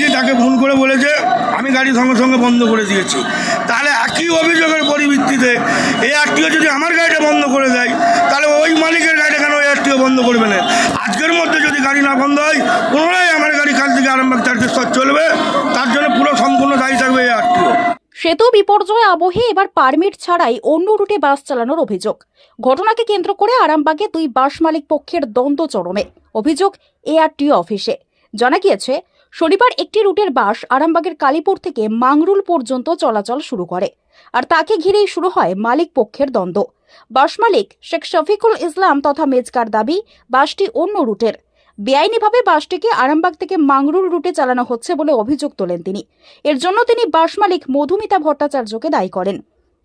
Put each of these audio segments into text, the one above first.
নাকি তাকে ফোন করে বলেছে, আমি গাড়ি সঙ্গে সঙ্গে বন্ধ করে দিয়েছি। তাহলে একই অভিযোগের পরিভিত্তিতে এই আরটিও যদি আমার গাড়িটা বন্ধ করে দেয়, তাহলে ওই মালিকের গাড়িটা কেন ওই আরটিও বন্ধ করবে না? আজকের মধ্যে যদি গাড়ি না বন্ধ হয়, পুনরায় আমার গাড়ি কাল থেকে আরামবাগ তারকেশ্বর চলবে। তার জন্য পুরো সম্পূর্ণ দায়ী থাকবে এই আরটিও সেতু বিপর্যয় আবহে এবার পারমিট ছাড়াই অন্য রুটে বাস চালানোর অভিযোগ। ঘটনাকে কেন্দ্র করে আরামবাগে দুই বাস মালিক পক্ষের দ্বন্দ্ব চরমে। অভিযোগ এআরটিও অফিসে। জানা গিয়েছে শনিবার একটি রুটের বাস আরামবাগের কালীপুর থেকে মাংরুল পর্যন্ত চলাচল শুরু করে, আর তাকে ঘিরেই শুরু হয় মালিক পক্ষের দ্বন্দ্ব। বাস মালিক শেখ শফিকুল ইসলাম তথা মেজকার দাবি, বাসটি অন্য রুটের। বেআইনিভাবে বাসটিকে আরামবাগ থেকে মাংরুল রুটে চালানো হচ্ছে বলে অভিযোগ তোলেন তিনি। এর জন্য তিনি বাস মালিক মধুমিতা ভট্টাচার্যকে দায়ী করেন।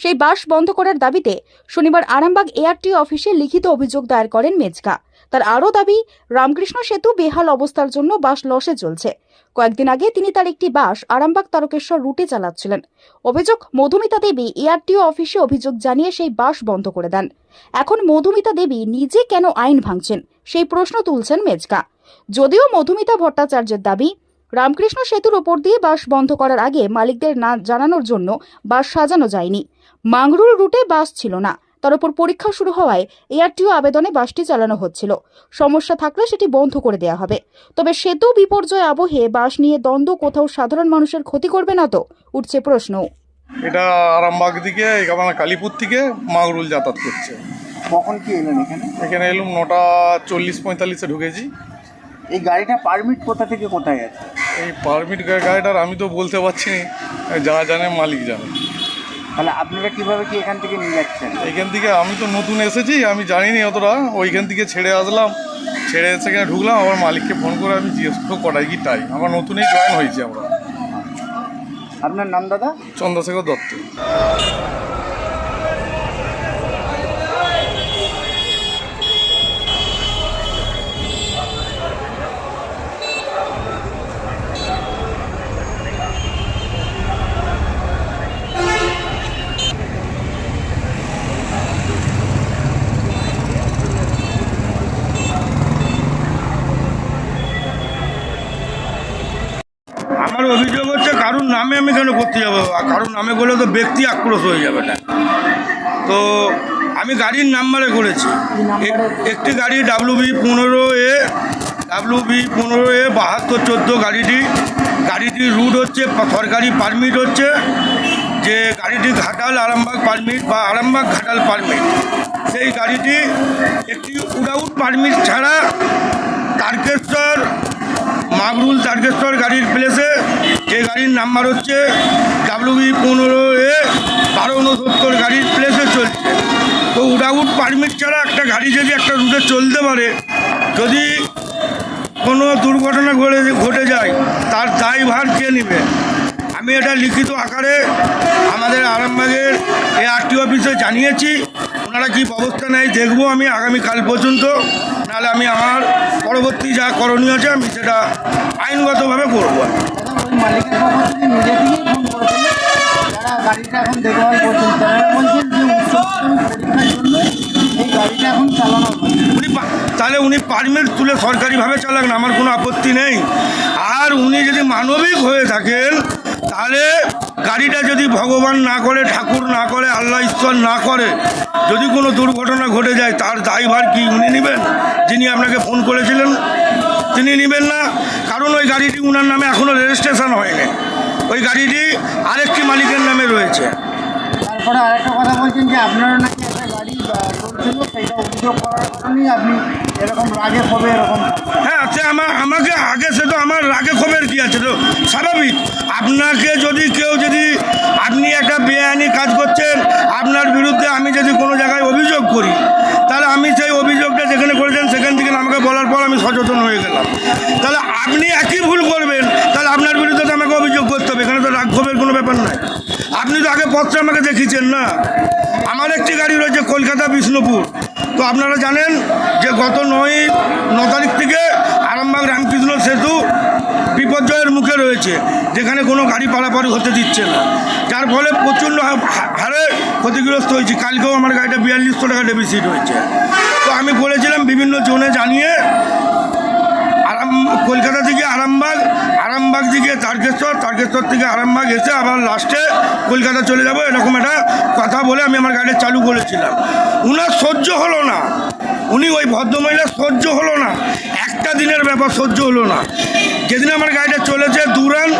সেই বাস বন্ধ করার দাবিতে শনিবার আরামবাগ এআরটি অফিসে লিখিত অভিযোগ দায়ের করেন মেজকা। তার আরও দাবি, রামকৃষ্ণ সেতু বেহাল অবস্থার জন্য বাস লসে চলছে কয়েকদিন আগে তিনি তার একটি বাস আরামবাগ তারকেশ্বর রুটে চালাচ্ছিলেন। অভিযোগ, মধুমিতা দেবী এআরটিও অফিসে অভিযোগ জানিয়ে সেই বাস বন্ধ করে দেন। এখন মধুমিতা দেবী নিজে কেন আইন ভাঙছেন, সেই প্রশ্ন তুলছেন মেজকা। যদিও মধুমিতা ভট্টাচার্যের দাবি, রামকৃষ্ণ সেতুর ওপর দিয়ে বাস বন্ধ করার আগে মালিকদের না জানানোর জন্য বাস সাজানো যায়নি। মাংরুল রুটে বাস ছিল না। তার উপর পরীক্ষা শুরু হওয়ায় এআরটিও আবেদনে বাসটি চালানো হচ্ছিল। সমস্যা থাকলে সেটি বন্ধ করে দেওয়া হবে। তবে সেতু বিপর্যয় আবহে বাস নিয়ে দ্বন্দ্ব কোথাও সাধারণ মানুষের ক্ষতি করবে না তো? উঠছে প্রশ্ন। এটা আরামবাগ দিকে এখানে কালীপুর থেকে মাগরুল যাতায়াত করছে। কখন কি এলেন এখানে? এখানে এলুম নটা চল্লিশ পঁয়তাল্লিশে ঢুকেছি। এই গাড়িটা পারমিট কোথা থেকে কোথায় আছে? এই পারমিট গাড়িটার আমি তো বলতে পারছি না যা জানে মালিক জানে। তাহলে আপনারা কীভাবে কি এখান থেকে নিয়ে যাচ্ছেন? এখান থেকে আমি তো নতুন এসেছি আমি জানিনি অতটা। ওইখান থেকে ছেড়ে আসলাম। ছেড়ে এসে এখানে ঢুকলাম আবার মালিককে ফোন করে আমি জিজ্ঞেস করব কটায় কি তাই আমার নতুনই জয়েন হয়েছি আমরা। আপনার নাম দাদা? চন্দ্রশেখর দত্ত আমার অভিযোগ হচ্ছে কারুর নামে আমি কেন করতে যাব? কারুর নামে করলে তো ব্যক্তি আক্রোশ হয়ে যাবে না। তো আমি গাড়ির নাম্বারে করেছি। একটি গাড়ি ডাব্লু বি পনেরো এ ডাব্লু বি পনেরো এ বাহাত্তর চোদ্দ গাড়িটি। গাড়িটির রুট হচ্ছে, সরকারি পারমিট হচ্ছে, যে গাড়িটি ঘাটাল আরামবাগ পারমিট বা আরামবাগ ঘাটাল পারমিট সেই গাড়িটি একটি উডাউট পারমিট ছাড়া তারকেশ্বর মাগরুল তারকেশ্বর গাড়ির প্লেসে যে গাড়ির নাম্বার হচ্ছে ডাব্লিউবি পনেরো এ বারো উনসত্তর গাড়ির প্লেসে চলছে। তো উডাউট পারমিট ছাড়া একটা গাড়ি যদি একটা রুটে চলতে পারে, যদি কোনো দুর্ঘটনা ঘটে ঘটে যায়, তার দায়ভার কে নেবে? আমি এটা লিখিত আকারে আমাদের আরামবাগের এই আরটি অফিসে জানিয়েছি। ওনারা কি ব্যবস্থা নেয় দেখব আমি আগামীকাল পর্যন্ত। নাহলে আমি আমার পরবর্তী যা করণীয় আছে আমি সেটা আইনগতভাবে করব। দাদা ওই মালিকের পক্ষ থেকে নিজে থেকেই ফোন করেছিলেন যারা গাড়িটা এখন দেখভাল করছেন তারা বলছেন যে উচ্চস্তর পরীক্ষার জন্য এই গাড়িটা এখন চালানো উনি তাহলে উনি পারমিট তুলে সরকারিভাবে চালাক না আমার কোনো আপত্তি নেই। আর উনি যদি মানবিক হয়ে থাকেন তাহলে গাড়িটা যদি ভগবান না করে, ঠাকুর না করে, আল্লাহ ঈশ্বর না করে, যদি কোনো দুর্ঘটনা ঘটে যায়, তার ড্রাইভার কি উনি নেবেন? যিনি আপনাকে ফোন করেছিলেন, তিনি নেবেন না। কারণ ওই গাড়িটি উনার নামে এখনও রেজিস্ট্রেশন হয়নি। ওই গাড়িটি আরেকটি মালিকের নামে রয়েছে। তারপরে আরেকটা কথা বলছেন যে আপনারা এরকম রাগে এরকম হ্যাঁ আমার আমাকে আগে সে তো আমার রাগে আছে? তো আপনাকে যদি কেউ যদি আপনি একটা বেআইনি কাজ করছেন, আপনার বিরুদ্ধে আমি যদি কোনো জায়গায় অভিযোগ করি তাহলে আমি সেই অভিযোগটা যেখানে করেছেন সেখান থেকে আমাকে বলার পর আমি সচেতন হয়ে গেলাম তাহলে আপনি একই ভুল করবেন তাহলে আপনার বিরুদ্ধে তো আমাকে অভিযোগ করতে হবে এখানে তো রাগ ক্ষোভের কোনো ব্যাপার নাই পত্রে আমাকে দেখিয়েছেন না। আমার একটি গাড়ি রয়েছে কলকাতা বিষ্ণুপুর। তো আপনারা জানেন যে গত নয়, ন তারিখ থেকে আরামবাগ রামকৃষ্ণ সেতু বিপর্যয়ের মুখে রয়েছে, যেখানে কোনো গাড়ি পারাপারি হতে দিচ্ছে না। যার ফলে প্রচণ্ড হারে ক্ষতিগ্রস্ত হয়েছে। কালকেও আমার গাড়িটা বিয়াল্লিশশো টাকা ডেবিসিট হয়েছে। তো আমি বলেছিলাম বিভিন্ন জোনে জানিয়ে কলকাতা থেকে আরামবাগ আরামবাগ থেকে তারকেশ্বর তারকেশ্বর থেকে আরামবাগ এসে আবার লাস্টে কলকাতা চলে যাব। এরকম একটা কথা বলে আমি আমার গাড়ি চালু করেছিলাম। উনার সহ্য হলো না। উনি ওই ভদ্রমহিলার সহ্য হলো না। একটা দিনের ব্যাপার সহ্য হলো না। যেদিন আমার গাড়িটা চলেছে, দু রান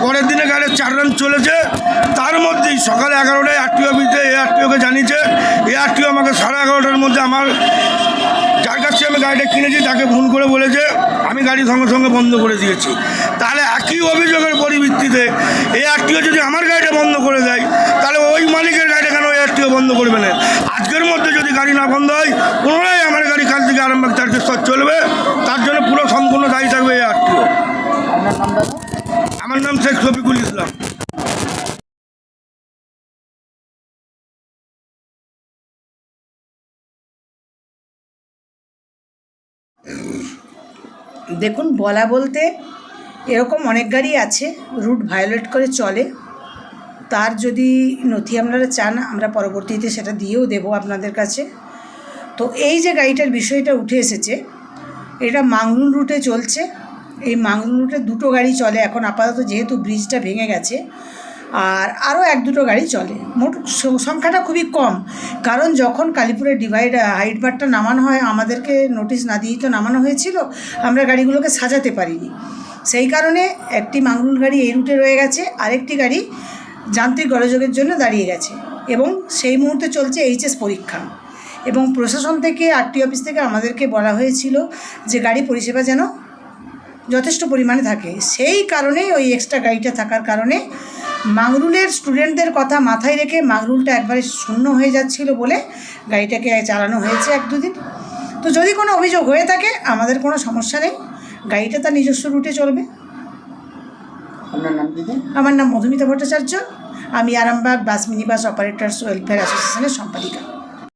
পরের দিনে গাড়িটা চার রান চলেছে। তার মধ্যেই সকাল এগারোটায় আরটিও অফিসে এ আরটিওকে জানিয়েছে। এ আরটিও আমাকে সাড়ে এগারোটার মধ্যে আমার, যার কাছ আমি গাড়িটা কিনেছি, তাকে ফোন করে বলেছে। আমি গাড়ি সঙ্গে সঙ্গে বন্ধ করে দিয়েছি। তাহলে একই অভিযোগের পরিভিত্তিতে এই আরটিও যদি আমার গাড়িটা বন্ধ করে দেয় তাহলে ওই মালিকের গাড়িটা কেন ওই আরটিও বন্ধ করবে না? আজকের মধ্যে যদি গাড়ি না বন্ধ হয় পুনরায় আমার গাড়ি কাল থেকে আরামবাগ তারকেশ্বর চলবে। তার জন্য পুরো সম্পূর্ণ দায়ী থাকবে এই আরটিও আমার নাম শেখ শফিকুল ইসলাম। দেখুন, বলা বলতে এরকম অনেক গাড়ি আছে রুট ভায়োলেট করে চলে। তার যদি নথি আপনারা চান, আমরা পরবর্তীতে সেটা দিয়েও দেবো আপনাদের কাছে। তো এই যে গাড়িটার বিষয়টা উঠে এসেছে, এটা মাংরুল রুটে চলছে। এই মাংরুল রুটে দুটো গাড়ি চলে। এখন আপাতত যেহেতু ব্রিজটা ভেঙে গেছে আর আরও এক দুটো গাড়ি চলে। মোট সংখ্যাটা খুবই কম। কারণ যখন কালীপুরের ডিভাইড হাইট বারটা নামানো হয়, আমাদেরকে নোটিশ না দিয়েই তো নামানো হয়েছিল, আমরা গাড়িগুলোকে সাজাতে পারিনি। সেই কারণে একটি মাংরুল গাড়ি এই রুটে রয়ে গেছে, আরেকটি গাড়ি যান্ত্রিক গলযোগের জন্য দাঁড়িয়ে গেছে এবং সেই মুহূর্তে চলছে এইচএস পরীক্ষা। এবং প্রশাসন থেকে আরটি অফিস থেকে আমাদেরকে বলা হয়েছিল যে গাড়ি পরিষেবা যেন যথেষ্ট পরিমাণে থাকে। সেই কারণেই ওই এক্সট্রা গাড়িটা থাকার কারণে মাগরুলের স্টুডেন্টদের কথা মাথায় রেখে মাংরুলটা একবারে শূন্য হয়ে যাচ্ছিল বলে গাড়িটাকে চালানো হয়েছে এক দুদিন। তো যদি কোনো অভিযোগ হয়ে থাকে আমাদের কোনো সমস্যা নেই। গাড়িটা তার নিজস্ব রুটে চলবে। আপনার নাম দিদি আমার নাম মধুমিতা ভট্টাচার্য। আমি Arambagh bus minibus operators welfare অ্যাসোসিয়েশনের সম্পাদিকা।